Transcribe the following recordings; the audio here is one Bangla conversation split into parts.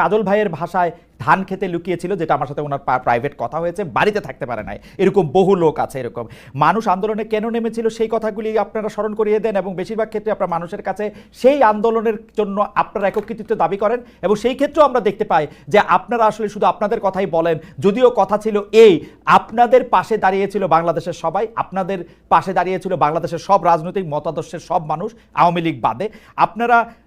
কাজল ভাইয়ের ভাষায় ধান খেতে লুকিয়েছিল, যেটা আমার সাথে ওনার প্রাইভেট কথা হয়েছে, বাড়িতে থাকতে পারে নাই। এরকম বহু লোক আছে এরকম। মানুষ আন্দোলনে কেন নেমেছিল, সেই কথাগুলি আপনারা স্মরণ করিয়ে দেন এবং বেশিরভাগ ক্ষেত্রে আপনার মানুষের কাছে সেই আন্দোলনের জন্য আপনারা কৃতিত্ব দাবি করেন এবং সেই ক্ষেত্রেও আমরা দেখতে পাই যে আপনারা আসলে শুধু আপনাদের কথাই বলেন, যদিও কথা ছিল এই, আপনাদের পাশে দাঁড়িয়েছিল বাংলাদেশের সবাই, আপনাদের পাশে দাঁড়িয়েছিল বাংলাদেশের সব রাজনৈতিক মতাদর্শের সব মানুষ, আওয়ামী লীগ বাদে। আপনারা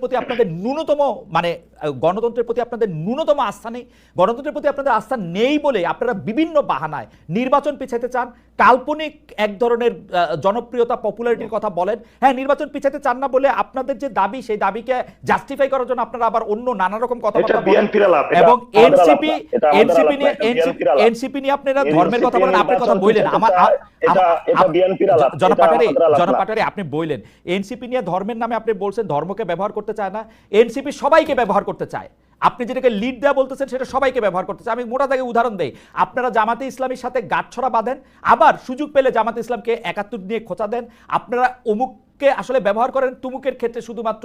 প্রতি আপনাদের ন্যূনতম মানে গণতন্ত্রের প্রতি আপনাদের ন্যূনতম আস্থা নেই। গণতন্ত্রের প্রতি আপনাদের আস্থা নেই বলে আপনারা বিভিন্ন বাহানায় নির্বাচন পিছাইতে চান। কাল্পনিক এক ধরনের জনপ্রিয়তা পপুলারিটির কথা বলেন। হ্যাঁ নির্বাচন পিছাইতে চান না বলে আপনাদের যে দাবি সেই দাবিকে জাস্টিফাই করার জন্য আপনারা আবার অন্য নানা রকম কথাবার্তা বলেন। এবং এনসিপি এনসিপি নিয়ে। এনসিপি নিয়ে আপনারা ধর্মের কথা বলেন আপনি কথা বললেন। আমার জনপাটারি। জনপাটারি আপনি বললেন। এনসিপি নিয়ে ধর্মের নামে আপনি বলছেন ধর্মকে ব্যবহার করতে চায় না। এনসিপি সবাইকে ব্যবহার করতে চায়। আপনি যেটাকে লিড দেওয়া বলতেছেন, সেটা সবাইকে ব্যবহার করতেছে। আমি মোটা দাগে উদাহরণ দেই। আপনারা জামাতে ইসলামীর সাথে গাঁটছড়া বাঁধেন, আবার সুযোগ পেলে জামাতে ইসলামকে একাত্তর নিয়ে খোঁচা দেন। আপনারা অমুককে আসলে ব্যবহার করেন, তুমুকের ক্ষেত্রে শুধুমাত্র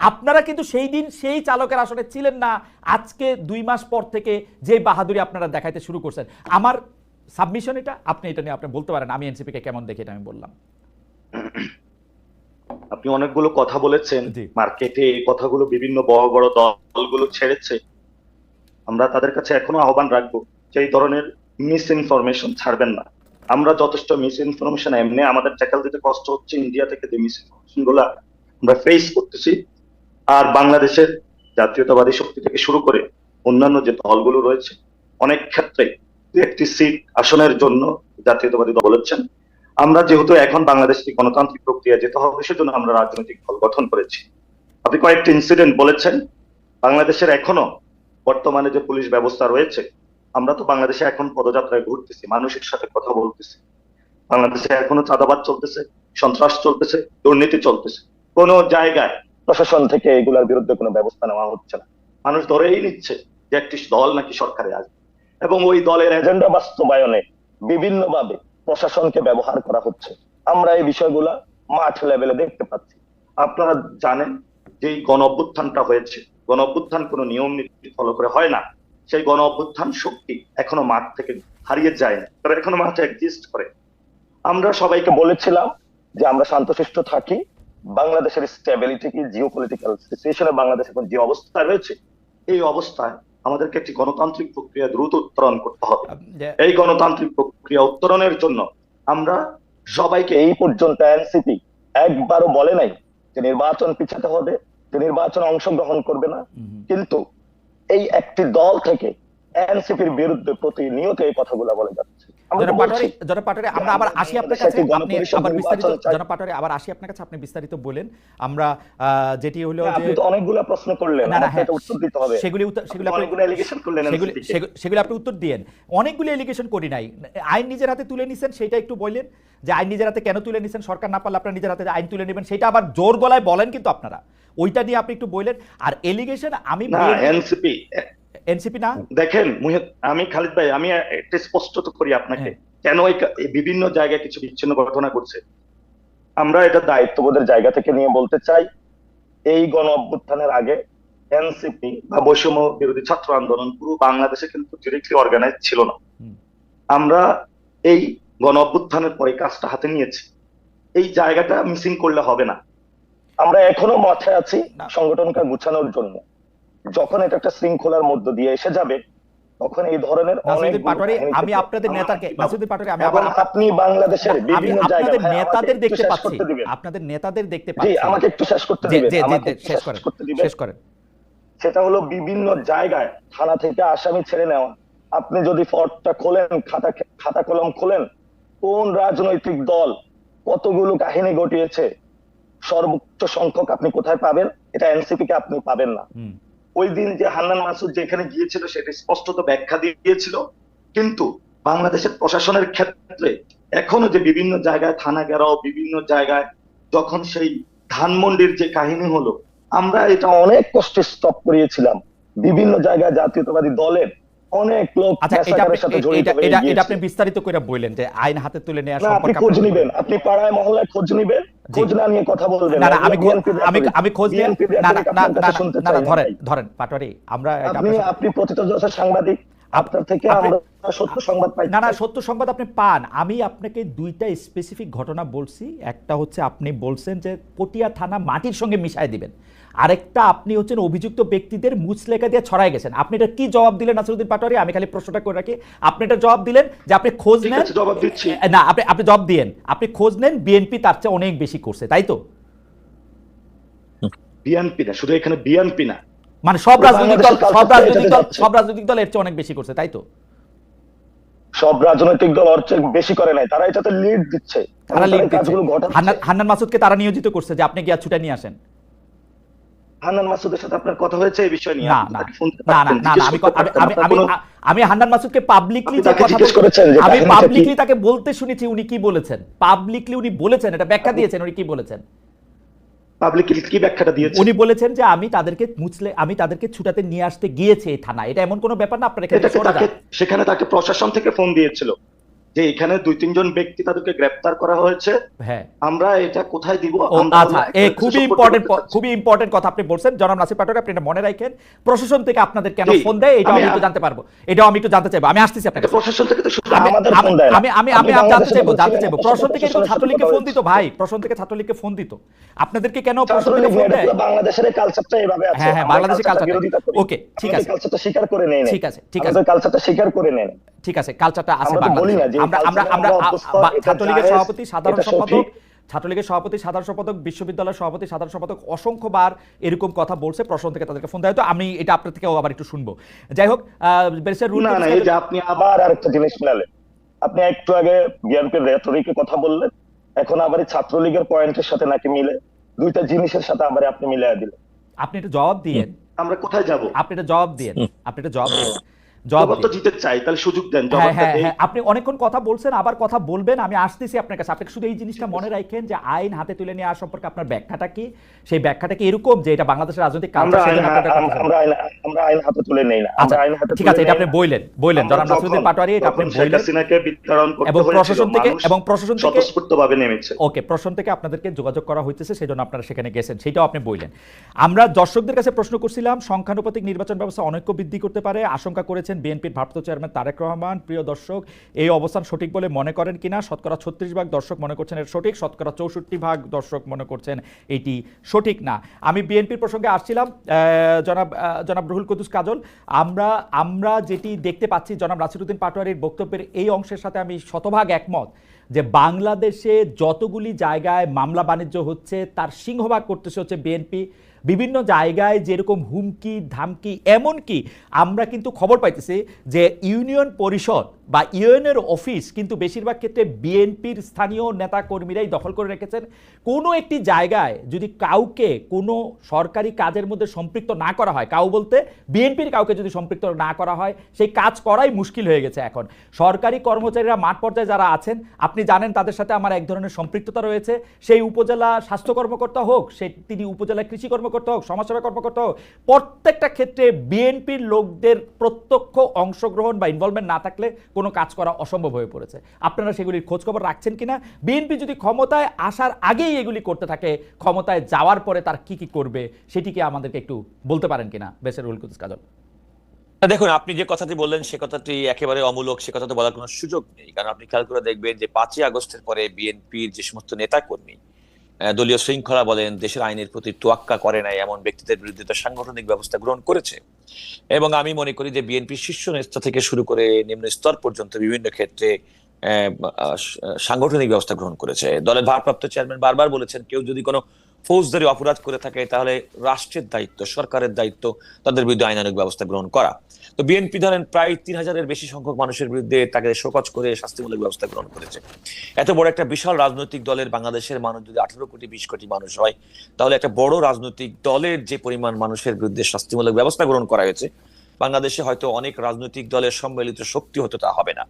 আপনারা কিন্তু সেই দিন সেই চালকের আসলে ছিলেন না। আজকে দুই মাস পর থেকে যে বাহাদুরি আপনারা দেখাইতে শুরু করছেন। আমার সাবমিশন এটা আপনি এটা নিয়ে আপনি বলতে পারেন আমি এনসিপিকে কেমন দেখি এটা আমি বললাম। আপনি অনেকগুলো কথা বলেছেন মার্কেটে এই কথাগুলো বিভিন্ন বড় বড় দলগুলো ছেড়েছে। আমরা তাদের কাছে এখনও আহ্বান রাখব যে এই ধরনের মিস ইনফরমেশন ছাড়বেন না। আমরা যথেষ্ট মিস ইনফরমেশন এমনি আমাদের ট্যাকেল দিতে কষ্ট হচ্ছে ইন্ডিয়া থেকে যে মিস ইনফরমেশনগুলা আমরা ফেস করতেছি আর বাংলাদেশের জাতীয়তাবাদী শক্তি থেকে শুরু করে অন্যান্য যে দলগুলো রয়েছে, অনেক ক্ষেত্রে একটি সিট আসনের জন্য জাতীয়তাবাদী দল বলেছেন। আমরা যেহেতু এখন বাংলাদেশ গণতান্ত্রিক প্রক্রিয়া যেতে হবে, সেজন্য আমরা রাজনৈতিক দল গঠন করেছি। আপনি কয়েকটি ইনসিডেন্ট বলেছেন। বাংলাদেশের এখনও বর্তমানে যে পুলিশ ব্যবস্থা রয়েছে, আমরা তো বাংলাদেশে এখন পদযাত্রায় ঘুরতেছি, মানুষের সাথে কথা বলতেছি। বাংলাদেশে এখনও চাঁদাবাদ চলতেছে, সন্ত্রাস চলতেছে, দুর্নীতি চলতেছে। কোন জায়গায় প্রশাসন থেকে এগুলার বিরুদ্ধে কোনো ব্যবস্থা নেওয়া হচ্ছে না। মানুষ ধরেই নিচ্ছে যে একটি দল নাকি সরকারে আসবে। এবং ওই দলের এজেন্ডা বাস্তবায়নে বিভিন্নভাবে প্রশাসনকে ব্যবহার করা হচ্ছে। আমরা এই বিষয়গুলা মাঠ লেভেলে দেখতে পাচ্ছি। আপনারা জানেন যে গণ অভ্যুত্থানটা হয়েছে। গণ অভ্যুত্থান কোনো নিয়ম নীতি ফলো করে হয় না। সেই গণ অভ্যুত্থান শক্তি এখনও মাঠ থেকে হারিয়ে যায় না তারা এখনও মাঠে এক্সিস্ট করে। আমরা সবাইকে বলেছিলাম যে আমরা শান্তশিষ্ট থাকি। বাংলাদেশের স্টেবিলিটি কি? জিও পলিটিক্যাল সিচুয়েশনে বাংলাদেশ এখন যে অবস্থায় রয়েছে এই অবস্থায় আমাদেরকে একটি গণতান্ত্রিক প্রক্রিয়া দ্রুত উত্তরণ করতে হবে। এই গণতান্ত্রিক প্রক্রিয়া উত্তরণের জন্য আমরা সবাইকে এই পর্যন্ত এনসিপি একবারও বলে নাই যে নির্বাচন পিছাতে হবে যে নির্বাচনে অংশগ্রহণ করবে না। কিন্তু এই একটি দল থেকে এনসিপির বিরুদ্ধে প্রতিনিয়ত এই কথাগুলো বলে যাচ্ছে। আমরা আবার আসি আপনার কাছে। আপনি আবার বিস্তারিত নির্বাচন চাই। জনাব পাটোয়ারি আবার আসি আপনার কাছে আপনি বিস্তারিত বলেন। আমরা যেটি হলো যে অনেকগুলো প্রশ্ন করলেন না, না, আমাকে এটা উত্তর দিতে হবে। সেগুলি আপনি সেগুলি উত্তর দিয়েন। অনেকগুলি এলিগেশন করি নাই। আইন নিজের হাতে তুলে নিছেন সেটা একটু বললেন যে আইন নিজের হাতে কেন তুলে নিছেন? সরকার না পারলে আপনার নিজের হাতে আইন তুলে নেবেন সেটা আবার জোর গলায় বলেন কিন্তু আপনারা। ওইটা নিয়ে আপনি একটু বললেন আর এলিগেশন আমি এনসিপি এনসিপি না? দেখেন আমি খালিদ ভাই আমি একটা স্পষ্ট তো করি আপনাকে। হ্যাঁ। কেন এই বিভিন্ন জায়গায় কিছু বিচ্ছিন্ন ঘটনা করছে আমরা এটা দায়িত্ববোধের জায়গা থেকে নিয়ে বলতে চাই এই গণ অভ্যুত্থানের আগে এনসিপি বা বৈষম্য বিরোধী ছাত্র আন্দোলন পুরো বাংলাদেশে কিন্তু ডিরেক্টলি অর্গানাইজ ছিল না। আমরা এই গণ অভ্যুত্থানের পরে কাজটা হাতে নিয়েছি। এই জায়গাটা মিসিং করলে হবে না। আমরা এখনও মাঠে আছি। সংগঠনকে গুছানোর জন্য। যখন এটা একটা শৃঙ্খলার মধ্য দিয়ে এসে যাবে তখন এই ধরনের আমি আপনাদের নেতাকে পাটোয়ারি আমি আবার আপনি বাংলাদেশের বিভিন্ন জায়গায় আপনাদের নেতাদের দেখতে পাচ্ছি। আপনাদের নেতাদের দেখতে পাচ্ছি। আমাকে একটু শেষ করতে দিবেন আমাকে শেষ করেন শেষ সেটা হলো বিভিন্ন জায়গায় থানা থেকে আসামি ছেড়ে নেওয়া। আপনি যদি ফর্দটা খোলেন খাতা খাতা কলম খোলেন কোন রাজনৈতিক দল কতগুলো কাহিনী ঘটিয়েছে সর্বোচ্চ সংখ্যক আপনি কোথায় পাবেন এটা এনসিপি কে আপনি পাবেন না। ওই দিন যে হান্নান মাসুদ যেখানে গিয়েছিল সেটা স্পষ্টত ব্যাখ্যা দিয়েছিল। কিন্তু বাংলাদেশের প্রশাসনের ক্ষেত্রে এখনও যে বিভিন্ন জায়গায় থানা গেরাও বিভিন্ন জায়গায় যখন সেই ধানমন্ডির যে কাহিনী হলো, আমরা এটা অনেক কষ্টে স্টপ করিয়েছিলাম। বিভিন্ন জায়গায় জাতীয়তাবাদী দলের অনেক লোক আচ্ছা এটা এটা এটা আপনি বিস্তারিত যে আইন হাতে তুলে নেওয়ার না আপনি খোঁজ নিবেন। আপনি পাড়ায় মহল্লায় খোঁজ নিবেন। খোঁজ না নিয়ে কথা বলবেন না আমি আমি আমি খোঁজ নিয়ে না না না না না, ধরেন ধরেন পাটোয়ারি আমরা আপনি আপনি সাংবাদিক আপনার থেকে আমরা সত্য সংবাদ পাই না না সত্য সংবাদ আপনি পান। আমি আপনাকে দুইটা স্পেসিফিক ঘটনা বলছি। একটা হচ্ছে আপনি বলছেন যে পটিয়া থানা মাটির সঙ্গে মিশায় দিবেন। আরেকটা আপনি হচ্ছেন অভিযুক্ত ব্যক্তিদের মুচলেখা দিয়ে ছড়াই গেছেন। আপনি এটা কি জবাব দিলেন নাসিরুদ্দিন পাটোয়ারি? আমি খালি প্রশ্নটা করে রাখি। আপনি এটা জবাব দিলেন যে আপনি খোঁজ নেন জবাব দিচ্ছি। না আপনি আপনি জবাব দিয়েন। আপনি খোঁজ নেন বিএনপি তার চেয়ে অনেক বেশি করছে তাই তো? বিএনপি না শুধু এখানে বিএনপি না। মানে সব রাজনৈতিক দল সব রাজনৈতিক দল সব রাজনৈতিক দল এর চেয়ে অনেক বেশি করছে তাই তো? সব রাজনৈতিক দল অর্থ বেশি করে নাই তারা এটাতে লিড দিচ্ছে। তারা লিড দিচ্ছে। হান্নান মাসুদকে তারা নিয়োজিত করছে যে আপনি গিয়া ছুটে নিয়ে আসেন। হান্নান মাসুদের সাথে আপনার কথা হয়েছে এই বিষয় নিয়ে? না না না না আমি আমি আমি আমি হান্নান মাসুদকে পাবলিকলি যে কথা করেছেন আমি পাবলিকলি তাকে বলতে শুনেছি উনি কি বলেছেন? পাবলিকলি উনি বলেছেন এটা ব্যাখ্যা দিয়েছেন উনি কি বলেছেন? কি ব্যাখ্যাটা উনি বলেছেন যে আমি তাদেরকে মুছলে আমি তাদেরকে ছুটাতে নিয়ে আসতে গিয়েছি এই থানা এটা এমন কোনো ব্যাপার না আপনার এখানে সেখানে তাকে প্রশাসন থেকে ফোন দিয়েছিল। যে এখানে দুই তিনজন ব্যক্তি তাদেরকে গ্রেফতার করা হয়েছে। হ্যাঁ। আমরা এটা কোথায় দিব? আচ্ছা এই খুবই ইম্পর্টেন্ট খুবই ইম্পর্টেন্ট কথা আপনি বলছেন। জনাব নাসির পাটোয়ারি আপনি এটা মনে রাখেন? প্রশাসন থেকে আপনাদের কেন ফোন দেয়? এটাও আমি একটু জানতে পারব। এটাও আমি একটু জানতে চাইব। আমি আসতেছি আপনার এটা কাছে। প্রশাসন থেকে তো শুধু আমাদের ফোন দেয়। আমি আমি আমি জানতে চাইব জানতে চাইব। প্রশাসন থেকে প্রশাসনের ছাত্রলীগকে ফোন দিত? ভাই প্রশাসন থেকে ছাত্রলীগকে ফোন দিত। আপনাদেরকে কেন প্রশাসন থেকে ফোন দেয়? বাংলাদেশের কালচারটা এইভাবে আছে। হ্যাঁ, হ্যাঁ, বাংলাদেশের করি। ওকে, ঠিক আছে। কালচারটা স্বীকার করে নেই ঠিক আছে, ঠিক আছে। কালচারটা স্বীকার করে নেই ঠিক আছে কালচারটা আছে আমরা আমরা আমরা ছাত্রলীগের সভাপতি সাধারণ সম্পাদক ছাত্রলীগের সভাপতি সাধারণ সম্পাদক বিশ্ববিদ্যালয়ের সভাপতি সাধারণ সম্পাদক অসংখ্যবার এরকম কথা বলছে প্রশাসন থেকে তাদেরকে ফোন দেয় তো আমি এটা আপনার থেকেও আবার একটু শুনব। যাই হোক আহ, রুল না না এই যে আপনি আবার আরেকটা জিনিস মিলালেন আপনি একটু আগে বিএনপির রেটরিকে কথা বললেন এখন আবার ছাত্রলীগের পয়েন্টের সাথে নাকি মিলে দুইটা জিনিসের সাথে আবার আপনি মিলাই দিলেন। আপনি এটা জবাব দিয়েন। আমরা কোথায় যাব? আপনি এটা জবাব দিয়েন আপনি এটা জবাব দিয়েন। জবাব তো দিতে চাই তাহলে সুযোগ দেন হ্যাঁ জবাবটা হ্যাঁ। হ্যাঁ আপনি অনেকক্ষণ কথা বলছেন আবার কথা বলবেন আমি আসতেছি আপনার কাছে। আপনি শুধু এই জিনিসটা মনে রাখেন যে আইন হাতে তুলে নেওয়া সম্পর্কে আপনার ব্যাখ্যাটা কি? সেই ব্যাখ্যাটা কি এরকম যে এটা বাংলাদেশের রাজনৈতিক আমরা কালচার আইন। আমরা হাতে তুলে নেই না। আচ্ছা আমরা আইন হাতে ঠিক আছে এটা আপনি না। বললেন। বললেন আমরা জনাব নাসিরুদ্দিন পাটোয়ারি এটা আপনি বললেন হাসিনাকে বিতরণ করতে এবং প্রশাসন থেকে এবং প্রশাসন থেকে স্বতঃস্ফূর্তভাবে নেমেছে। ওকে প্রশাসন থেকে আপনাদেরকে যোগাযোগ করা হইতেছে সেজন্য আপনারা সেখানে গেছেন। সেটাও আপনি বললেন। আমরা দর্শকদের কাছে প্রশ্ন করছিলাম সংখ্যানুপাতিক নির্বাচন ব্যবস্থা অনৈক্য বৃদ্ধি করতে পারে আশঙ্কা করেছেন বিএনপির ভারপ্রাপ্ত চেয়ারম্যান তারেক রহমান। প্রিয় দর্শক, এই অবস্থান সঠিক বলে মনে করেন কিনা? শতকরা ছত্রিশ ভাগ দর্শক মনে করছেন এর সঠিক, শতকরা চৌষট্টি ভাগ দর্শক মনে করছেন এটি সঠিক না। আমি বিএনপির প্রসঙ্গে আসছিলাম জনাব জনাব রুহুল কুদুস কাজল। আমরা আমরা যেটি দেখতে পাচ্ছি, জনাব নাসিরুদ্দিন পাটোয়ারির বক্তব্যের এই অংশের সাথে আমি শতভাগ একমত যে বাংলাদেশে যতগুলি জায়গায় মামলা বাণিজ্য হচ্ছে, তার সিংহভাগ করতেছে হচ্ছে বিএনপি। বিভিন্ন জায়গায় যেরকম হুমকি ধামকি এমনকি আমরা কিন্তু খবর পাইতেছি যে ইউনিয়ন পরিষদ বা ইউএনের অফিস কিন্তু বেশিরভাগ ক্ষেত্রে বিএনপির স্থানীয় নেতা কর্মীরাই দখল করে রেখেছেন। কোনো একটি জায়গায় যদি কাউকে কোনো সরকারি কাজের মধ্যে সম্পৃক্ত না করা হয়, কাউ বলতে বিএনপির কাউকে যদি সম্পৃক্ত না করা হয়, সেই কাজ করাই মুশকিল হয়ে গেছে এখন। সরকারি কর্মচারীরা মাঠ পর্যায়ে যারা আছেন, আপনি জানেন তাদের সাথে আমার এক ধরনের সম্পৃক্ততা রয়েছে। সেই উপজেলা স্বাস্থ্য কর্মকর্তা হোক, সে তিনি উপজেলা কৃষি কর্মকর্তা হোক, সমাজসেবা কর্মকর্তা হোক, প্রত্যেকটা ক্ষেত্রে বিএনপির লোকদের প্রত্যক্ষ অংশগ্রহণ বা ইনভলভমেন্ট না থাকলে কোনো কাজ করা অসম্ভব হয়ে পড়েছে। আপনারা সেগুলির খোঁজখবর রাখছেন কিনা? বিএনপি যদি ক্ষমতায় আসার আগেই এগুলি করতে থাকে ক্ষমতায় যাওয়ার পরে তার কি কি করবে সেটিকে আমাদেরকে একটু বলতে পারেন কিনা? বেসের রুল কুদুস কাজল। দেখুন আপনি যে কথাটি বললেন সে কথাটি একেবারে অমূলক সে কথা তো বলার কোনো সুযোগ নেই। কারণ আপনি খেয়াল করে দেখবেন যে পাঁচই আগস্টের পরে বিএনপির যে সমস্ত নেতাকর্মী আহ, দলীয় শৃঙ্খলা বলেন, দেশের আইনের প্রতি তোয়াক্কা করে নাই এমন ব্যক্তিদের বিরুদ্ধে তো সাংগঠনিক ব্যবস্থা গ্রহণ করেছে। এবং আমি মনে করি যে বিএনপির শীর্ষ নেতা থেকে শুরু করে নিম্ন স্তর পর্যন্ত বিভিন্ন ক্ষেত্রে সাংগঠনিক ব্যবস্থা গ্রহণ করেছে। দলের ভারপ্রাপ্ত চেয়ারম্যান বারবার বলেছেন, কেউ যদি কোনো ফৌজদারি অপরাধ করে থাকে, তাহলে রাষ্ট্রের দায়িত্ব, সরকারের দায়িত্ব, তাদের বিরুদ্ধে আইনানুগ ব্যবস্থা গ্রহণ করা। তো বিএনপি ধরেন প্রায় তিন হাজারের বেশি সংখ্যক মানুষের বিরুদ্ধে তাকে শোকজ করে শাস্তিমূলক ব্যবস্থা গ্রহণ করেছে। এত বড় একটা বিশাল রাজনৈতিক দলের বাংলাদেশের মানুষ যদি আঠারো কোটি, বিশ কোটি মানুষ হয়, তাহলে একটা বড় রাজনৈতিক দলের যে পরিমাণ মানুষের বিরুদ্ধে শাস্তিমূলক ব্যবস্থা গ্রহণ করা হয়েছে, বাংলাদেশে হয়তো অনেক রাজনৈতিক দলের সম্মিলিত শক্তি হতো তা হবে না।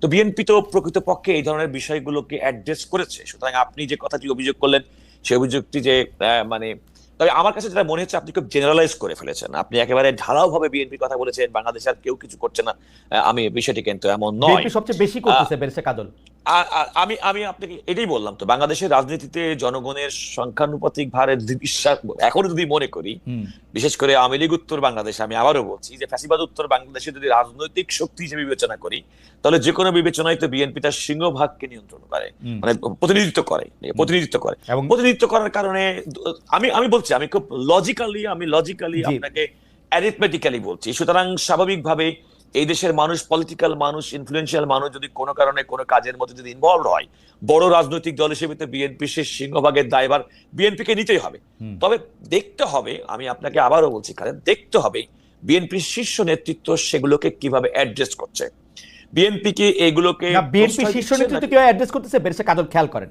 তো বিএনপি তো প্রকৃতপক্ষে এই ধরনের বিষয়গুলোকে অ্যাড্রেস করেছে। সুতরাং আপনি যে কথাটি অভিযোগ করলেন, সেই অভিযোগটি যে মানে তবে আমার কাছে যেটা মনে হচ্ছে আপনি খুব জেনারেলাইজ করে ফেলেছেন। আপনি একেবারে ঢালাও ভাবে বিএনপি কথা বলেছেন বাংলাদেশ আর কেউ কিছু করছে না। আমি বিষয়টি কিন্তু এমন নয়। সবচেয়ে বেশি করতেছে বেরসে আ- আমি আমি আপনাকে এটাই বললাম তো বাংলাদেশের রাজনীতিতে জনগণের সংখ্যানুপাতিক ভারে বিশ্বাস এখনও যদি মনে করি বিশেষ করে আওয়ামী লীগ উত্তর বাংলাদেশে আমি আবারও বলছি যে ফ্যাসিবাদ উত্তর বাংলাদেশে যদি রাজনৈতিক শক্তি হিসেবে বিবেচনা করি তাহলে যে কোনো বিবেচনায় তো বিএনপি তার সিংহভাগকে নিয়ন্ত্রণ করে। মানে প্রতিনিধিত্ব করে প্রতিনিধিত্ব করে। এবং প্রতিনিধিত্ব করার কারণে আমি আমি বলছি আমি খুব লজিক্যালি আমি লজিক্যালি আপনাকে অ্যারিথমেটিক্যালি বলছি। সুতরাং স্বাভাবিকভাবে এই দেশের মানুষ পলিটিক্যাল মানুষ ইনফ্লুয়েন্সিয়াল মানুষ যদি কোনো কারণে কোনো কাজের মধ্যে যদি ইনভলভ হয় বড় রাজনৈতিক দল হিসেবে তো বিএনপি সে সিংহভাগের দায়ভার বিএনপিকে নিতেই হবে। তবে দেখতে হবে আমি আপনাকে আবারও বলছি কারণ দেখতে হবে বিএনপির শীর্ষ নেতৃত্ব সেগুলোকে কীভাবে অ্যাড্রেস করছে। বিএনপি কি এগুলোকে বিএনপি শীর্ষ নেতৃত্ব? কেউ অ্যাড্রেস করতেছে বেরসে কাজল খেয়াল করেন।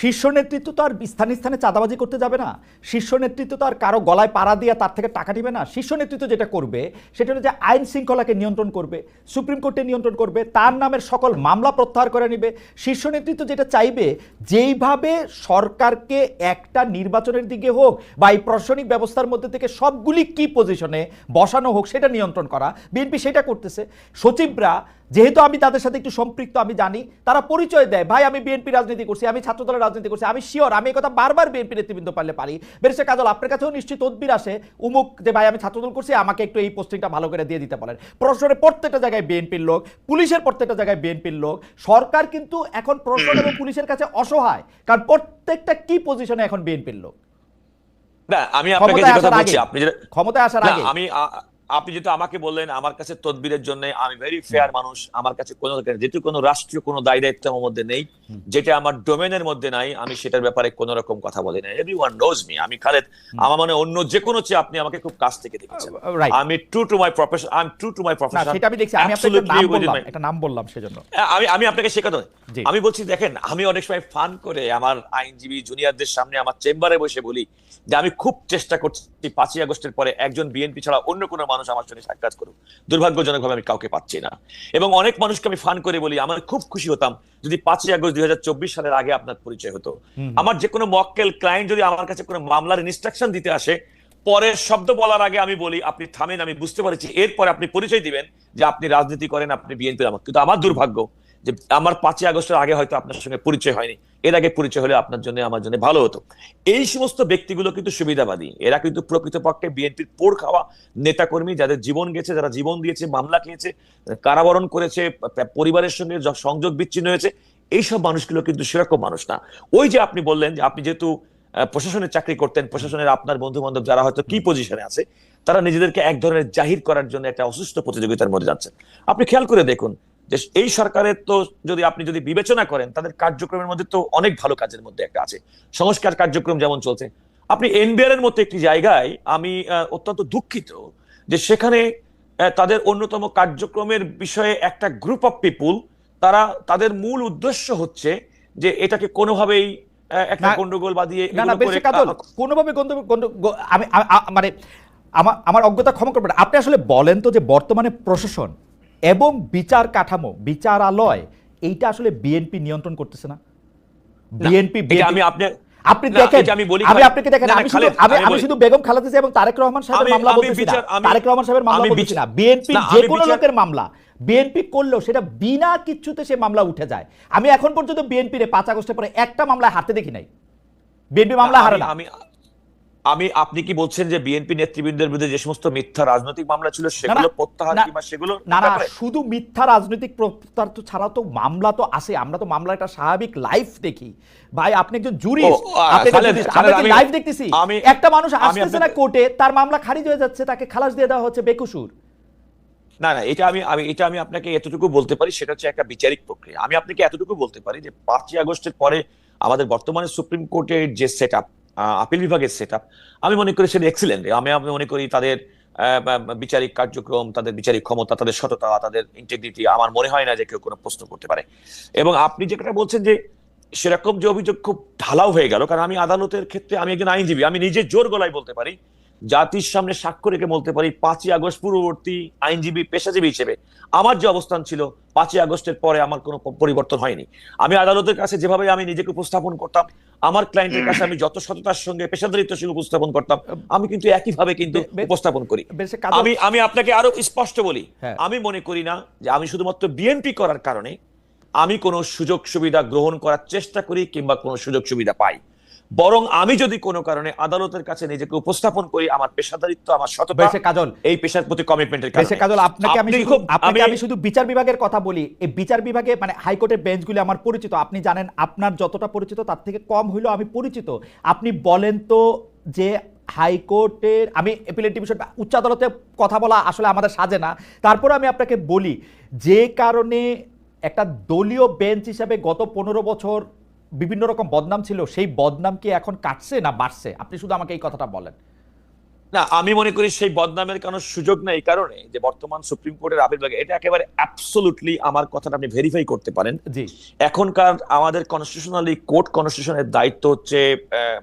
শীর্ষ নেতৃত্ব তো আর স্থানে স্থানে চাঁদাবাজি করতে যাবে না। শীর্ষ নেতৃত্ব তো আর কারও গলায় পাড়া দিয়ে তার থেকে টাকা নিবে না। শীর্ষ নেতৃত্ব যেটা করবে, সেটা হলো যে আইন শৃঙ্খলাকে নিয়ন্ত্রণ করবে, সুপ্রিম কোর্টে নিয়ন্ত্রণ করবে, তার নামের সকল মামলা প্রত্যাহার করে নিবে। শীর্ষ নেতৃত্ব যেটা চাইবে, যেইভাবে সরকারকে একটা নির্বাচনের দিকে হোক বা এই প্রশাসনিক ব্যবস্থার মধ্যে থেকে সবগুলি কি পজিশনে বসানো হোক, সেটা নিয়ন্ত্রণ করা। বিএনপি সেটা করতেছে। সচিবরা যেহেতু আমি তাদের সাথে একটু সম্পৃক্ত আমি জানি তারা পরিচয় দেয়। ভাই আমি বিএনপি রাজনীতি করছি আমি ছাত্র দলের রাজনীতি করছি আমি শিওর আমি এই কথা বারবার বিএনপি নেতৃবৃন্দ পারলে পারি। বেরেসে কাজল আপনার কাছেও নিশ্চিত তদবির আসে উমুক যে ভাই আমি ছাত্রদল করছি আমাকে একটু এই পোস্টিংটা ভালো করে দিয়ে দিতে বলেন। প্রশ্নের প্রত্যেকটা জায়গায় বিএনপির লোক পুলিশের প্রত্যেকটা জায়গায় বিএনপির লোক। সরকার কিন্তু এখন প্রশ্ন এবং পুলিশের কাছে অসহায় কারণ প্রত্যেকটা কি পজিশনে এখন বিএনপির লোক। না আমি আপনাকে যে ক্ষমতায় কথা বলছি আপনি ক্ষমতায় আসার আগে। আমি আপনি যেহেতু আমাকে বললেন আমার কাছে তদবিরের জন্য আমি ভেরি ফেয়ার মানুষ আমার কাছে কোনো যেহেতু কোনো রাষ্ট্রীয় কোনো দায় দায়িত্ব আমার মধ্যে নেই যেটা আমার ডোমেনের মধ্যে নাই আমি সেটার ব্যাপারে কোন রকম কথা বলি না এভরি ওয়ান নোজ মি আমি খালেদ আমার মানে অন্য যে কোনো চেয়ে আপনি আমাকে খুব কাছ থেকে দেখেছেন। আমি true to my profession I am true to my profession সেটা আমি দেখছি আমি আপনাকে নাম বললাম একটা নাম বললাম সেজন্য। আমি আমি আপনাকে কথা আমি বলছি দেখেন আমি অনেক সময় ফান করে আমার আইনজীবী জুনিয়রদের সামনে আমার চেম্বারে বসে বলি যে আমি খুব চেষ্টা করছি পাঁচই আগস্টের পরে একজন বিএনপি ছাড়া অন্য কোনো মানুষ আমার সঙ্গে সাক্ষাৎ করুক। দুর্ভাগ্যজনকভাবে আমি কাউকে পাচ্ছি না। এবং অনেক মানুষকে আমি ফান করে বলি আমার খুব খুশি হতাম যদি পাঁচই আগস্ট দুই হাজার চব্বিশ সালের আগে আপনার পরিচয় হতো। আমার যে কোনো মক্কেল ক্লায়েন্ট যদি আমার কাছে কোনো মামলার ইনস্ট্রাকশন দিতে আসে পরে শব্দ বলার আগে আমি বলি আপনি থামেন আমি বুঝতে পারছি। এরপরে আপনি পরিচয় দিবেন যে আপনি রাজনীতি করেন আপনি বিএনপির আমার কিন্তু আমার দুর্ভাগ্য যে আমার পাঁচই আগস্টের আগে হয়তো আপনার সঙ্গে পরিচয় হয়নি। এর আগে পরিচয় হলে আপনার জন্য, আমার জন্য ভালো হতো। এই সমস্ত ব্যক্তিগুলো কিন্তু সুবিধাবাদী। এরা কিন্তু প্রকৃতপক্ষে বিএনপির পোড় খাওয়া নেতাকর্মী যাদের জীবন গেছে, যারা জীবন দিয়েছে, মামলা খেয়েছে, কারাবরণ করেছে পরিবারের সঙ্গে সংযোগ বিচ্ছিন্ন হয়েছে, এইসব মানুষগুলো কিন্তু সেরকম মানুষ না। ওই যে আপনি বললেন যে আপনি যেহেতু প্রশাসনের চাকরি করতেন, প্রশাসনের আপনার বন্ধু বান্ধব যারা হয়তো কি পজিশনে আছে, তারা নিজেদেরকে এক ধরনের জাহির করার জন্য একটা অসুস্থ প্রতিযোগিতার মধ্যে যাচ্ছেন। আপনি খেয়াল করে দেখুন যে এই সরকারের তো যদি আপনি যদি বিবেচনা করেন তাদের কার্যক্রমের মধ্যে তো অনেক ভালো কাজের মধ্যে একটা আছে। সংস্কার কার্যক্রম যেমন চলছে। আপনি এনবিআর এর মতো একটি জায়গায় আমি অত্যন্ত দুঃখিত যে সেখানে তাদের অন্যতম কার্যক্রমের বিষয়ে একটা গ্রুপ অফ পিপুল তারা তাদের মূল উদ্দেশ্য হচ্ছে যে এটাকে কোনোভাবেই আহ, একটা গন্ডগোল বাদিয়ে কোনোভাবে আমি মানে আমার আমার অজ্ঞতা ক্ষমা করবেন আপনি আসলে বলেন তো যে বর্তমানে প্রশাসন এবং বিচার কাঠামো বিচারালয় এইটা আসলে বিএনপি নিয়ন্ত্রণ করতেছে না। বিএনপি আমি আপনি আপনি দেখেন আমি বলি আমি আপনাকে দেখেন না, না, আমি শুধু আমি আমি আমি বলি। শুধু বেগম খালেদা জিয়া এবং তারেক রহমান সাহেবের মামলা বলতেছি না। তারেক রহমান সাহেবের মামলা বলতেছি না। বিএনপি যে কোনো লোকের মামলা বিএনপি করলেও সেটা বিনা কিচ্ছুতে সে মামলা উঠে যায়। আমি এখন পর্যন্ত বিএনপি রে পাঁচ আগস্টের পরে একটা মামলায় হারতে দেখি নাই। বিএনপি মামলা হারে না। আমি আপনি কি বলছেন যে বিএনপি নেতৃবৃন্দের বিরুদ্ধে যে সমস্ত মিথ্যা রাজনৈতিক মামলা ছিল সেগুলো প্রত্যাহার কিংবা সেগুলো না না শুধু মিথ্যা রাজনৈতিক প্রত্যার্থ ছাড়া তো মামলা তো আসে আমরা তো মামলা একটা স্বাভাবিক লাইফ দেখি। ভাই আপনি একজন জুরিস্ট আপনি খালেদ, আমি- দেখতেছি। একটা মানুষ আসতেছে না কোর্টে তার মামলা খারিজ হয়ে যাচ্ছে তাকে খালাস দিয়ে দেওয়া হচ্ছে বেকুসুর। না না এটা আমি আমি এটা আমি আপনাকে এতটুকু বলতে পারি সেটা হচ্ছে একটা বিচারিক প্রক্রিয়া। আমি আপনাকে এতটুকু বলতে পারি যে পাঁচই আগস্টের পরে আমাদের বর্তমানে সুপ্রিম কোর্টের যে সেট আপ আপিল বিভাগের সেট আমি মনে করি সেটা এক্সিলেন্ট আমি আমি মনে করি তাদের বিচারিক কার্যক্রম, তাদের বিচারিক ক্ষমতা, তাদের সততা, তাদের ইন্টিগ্রিটি আমার মনে হয় না যে কেউ কোনো প্রশ্ন করতে পারে। এবং আপনি যেটা বলছেন যে সেরকম যে অভিযোগ খুব ঢালাও হয়ে গেল, কারণ আমি আদালতের ক্ষেত্রে আমি একজন আইনজীবী, আমি নিজে জোর গলায় বলতে পারি জাতির সামনে সাক্ষ্য রেখে বলতে পারি পাঁচই আগস্ট পূর্ববর্তী আইনজীবী পেশাজীবী হিসেবে আমার যে অবস্থান ছিল পাঁচই আগস্টের পরে আমার কোনো পরিবর্তন হয়নি। আমি আদালতের কাছে যেভাবে আমি নিজেকে উপস্থাপন করতাম আমার ক্লায়েন্টের কাছে আমি যত সততার সঙ্গে পেশাদারিত্বের সঙ্গে উপস্থাপন করতাম আমি কিন্তু একইভাবে কিন্তু উপস্থাপন করি। আমি আমি আপনাকে আরও স্পষ্ট বলি হ্যাঁ। আমি মনে করি না যে আমি শুধুমাত্র বিএনপি করার কারণে আমি কোনো সুযোগ সুবিধা গ্রহণ করার চেষ্টা করি কিংবা কোনো সুযোগ সুবিধা পাই। বরং আমি যদি কোনো কারণে আদালতের কাছে নিজেকে উপস্থাপন করি আমার পেশাদারিত্ব আমার সততা বেশে কাজল। এই পেশার প্রতি কমিটমেন্টের বেশে কারণে কাজল আপনাকে আমি শুধু খুব- আপনাকে আমি- আমি শুধু বিচার বিভাগের কথা বলি। এই বিচার বিভাগে মানে হাইকোর্টের বেঞ্চগুলি আমার পরিচিত। আপনি জানেন আপনার যতটা পরিচিত তার থেকে কম হইলেও আমি পরিচিত। আপনি বলেন তো যে হাইকোর্টের আমি এপিলেট ডিভিশন উচ্চ আদালতে কথা বলা আসলে আমাদের সাজে না। তারপরে আমি আপনাকে বলি যে কারণে একটা দলীয় বেঞ্চ হিসাবে গত পনেরো বছর বিভিন্ন রকম বদনাম ছিল সেই বদনাম কি এখন কাটছে না বাড়ছে? আপনি শুধু আমাকে এই কথাটা বলেন। না আমি মনে করি সেই বদনামের কোনো সুযোগ নেই এই কারণে যে বর্তমান সুপ্রিম কোর্টের বিভাগে এটা একেবারে অ্যাবসোলুটলি আমার কথাটা আপনি ভেরিফাই করতে পারেন। জি। এখনকার আমাদের কনস্টিটিউশনালি কোর্ট কনস্টিটিউশনের দায়িত্ব হচ্ছে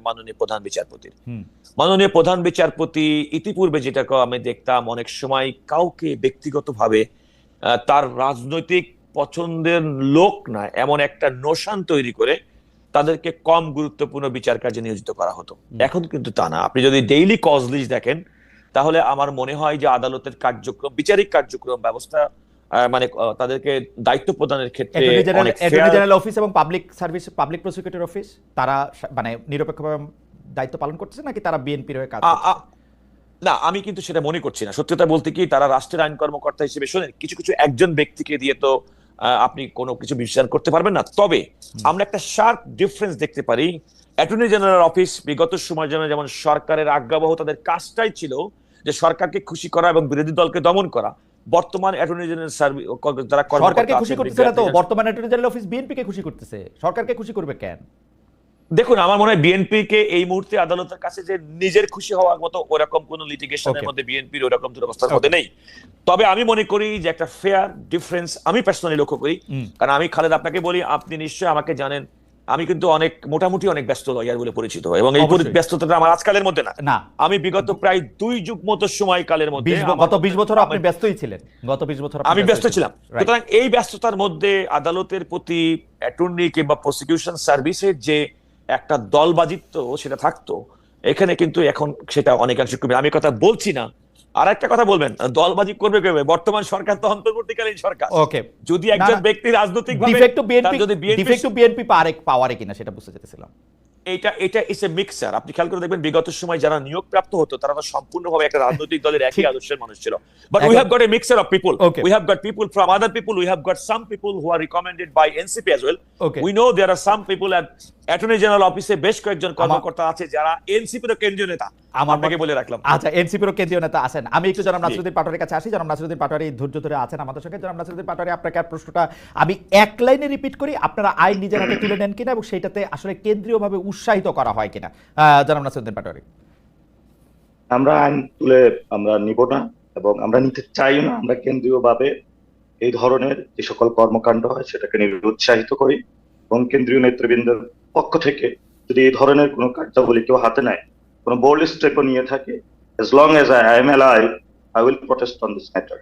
মাননীয় প্রধান বিচারপতির হুম। মাননীয় প্রধান বিচারপতি ইতিপূর্বে যেটা আমি দেখতাম অনেক সময় কাউকে ব্যক্তিগতভাবে তার রাজনৈতিক পছন্দের লোক না এমন একটা নোশান তৈরি করে তাদেরকে কম গুরুত্বপূর্ণ বিচার কাজে নিয়োজিত করা হতো। এখন কিন্তু তা না। আপনি যদি ডেইলি কজ লিস্ট দেখেন তাহলে আমার মনে হয় যে আদালতের কার্যক্রম বিচারিক কার্যক্রম ব্যবস্থা মানে তাদেরকে দায়িত্ব প্রদানের ক্ষেত্রে অ্যাটর্নি জেনারেল অফিস এবং public service public prosecutor office তারা মানে নিরপেক্ষভাবে দায়িত্ব পালন করতেছে নাকি তারা বিএনপির হয়ে কাজ না আমি কিন্তু সেটা মনে করছি না। সত্যতা বলতে কি তারা রাষ্ট্রের আইন কর্মকর্তা হিসেবে শোনেন কিছু কিছু একজন ব্যক্তিকে দিয়ে তো আপনি কোনো কিছু বিচার করতে পারবেন না। তবে আমরা একটা শার্প ডিফারেন্স দেখতে পারি। অ্যাটর্নি জেনারেল অফিস বিগত সময় যেন যেমন সরকারের আজ্ঞাবহ তাদের কাজটাই ছিল যে সরকারকে খুশি করা এবং বিরোধী দলকে দমন করা। বর্তমান অ্যাটর্নি জেনারেল সার্ভিস যারা সরকারকে খুশি করতেছে না তো? বর্তমান attorney general office B N P কে খুশি করতেছে? সরকারকে খুশি করবে কেন? দেখুন আমার মনে হয় বিএনপি কে এই মুহূর্তে আদালতের কাছে যে নিজের খুশি হওয়ার মতো ওরকম কোন লিটিগেশনের. মধ্যে বিএনপির ওরকম দুরবস্থার মধ্যে নেই। তবে আমি মনে করি যে একটা ফেয়ার ডিফারেন্স আমি পার্সোনালি লক্ষ্য করি। কারণ আমি খালেদ আপনাকে বলি আপনি নিশ্চয়ই আমাকে জানেন আমি কিন্তু অনেক মোটামুটি অনেক ব্যস্ত লয়ার বলে পরিচিত এবং এই। ব্যস্ততাটা আমার আজকালের মধ্যে না। আমি বিগত প্রায় দুই যুগ মতো সময়কালের মধ্যে বিশ ব- আমার গত বিশ বছর আপনি ব্যস্তই ছিলেন। গত বিশ বছর আমি ব্যস্ত ছিলাম। সুতরাং এই ব্যস্ততার মধ্যে আদালতের প্রতি অ্যাটর্নি কিংবা প্রসিকিউশন সার্ভিসের যে একটা দলবাজিত্ব সেটা থাকতো। এখানে কিন্তু এখন সেটা অনেকাংশে কমে আমি কথা বলছি না। আর একটা কথা বলবেন দলবাজি করবে কেবে বর্তমান সরকার তো অন্তর্বর্তীকালীন সরকার। ওকে। যদি একজন ব্যক্তি রাজনৈতিক defect to B N P যদি B N P defect to B N P পারে পাওয়ারে কিনা সেটা বুঝতে চেয়েছিলাম এটা এটা ইস এ মিক্সার আপনি খেয়াল করে দেখবেন বিগত সময় যারা নিয়োগ প্রাপ্ত হতো তারা তো সম্পূর্ণভাবে একটা রাজনৈতিক দলের একই আদর্শের মানুষ ছিল। But we have got a mixer of people we have got people from other people we have got some people who are recommended by N C P as well we know there are some people at attorney general অফিসে বেশ কয়েকজন কর্মকর্তা আছে যারা এনসিপির কেন্দ্রীয় নেতা। আপনাকে বলে রাখলাম। আচ্ছা এনসিপির কেন্দ্রীয় নেতা আছেন। আমি একটু জনাব নাসিরুদ্দিন পাটোয়ারির কাছে আসি। জনাব নাসিরুদ্দিন পাটোয়ারি ধৈর্য ধরে আছেন আমাদের সঙ্গে। জনাব নাসিরুদ্দিন পাটোয়ারি আপনাকে আর প্রশ্নটা আমি এক লাইনে রিপিট করি। আপনারা আইন নিজের হাতে তুলে নেন কিনা এবং সেটাতে আসলে কেন্দ্রীয়ভাবে উৎসাহিত করা হয় কিনা জনাব নাসিরুদ্দিন পাটোয়ারি আমরা আইন তুলে আমরা নিব না এবং আমরা নিতে চাই না আমরা কেন্দ্রীয়ভাবে এই ধরনের যে সকল কর্মকাণ্ড হয় সেটাকে নিরুৎসাহিত করি এবং কেন্দ্রীয় নেতৃবৃন্দের পক্ষ থেকে যদি এই ধরনের কোনো কার্যাবলী কেউ হাতে নেয় কোনো বোল্ড স্টেপও নিয়ে থাকে as long as I am alive, I will protest on this matter.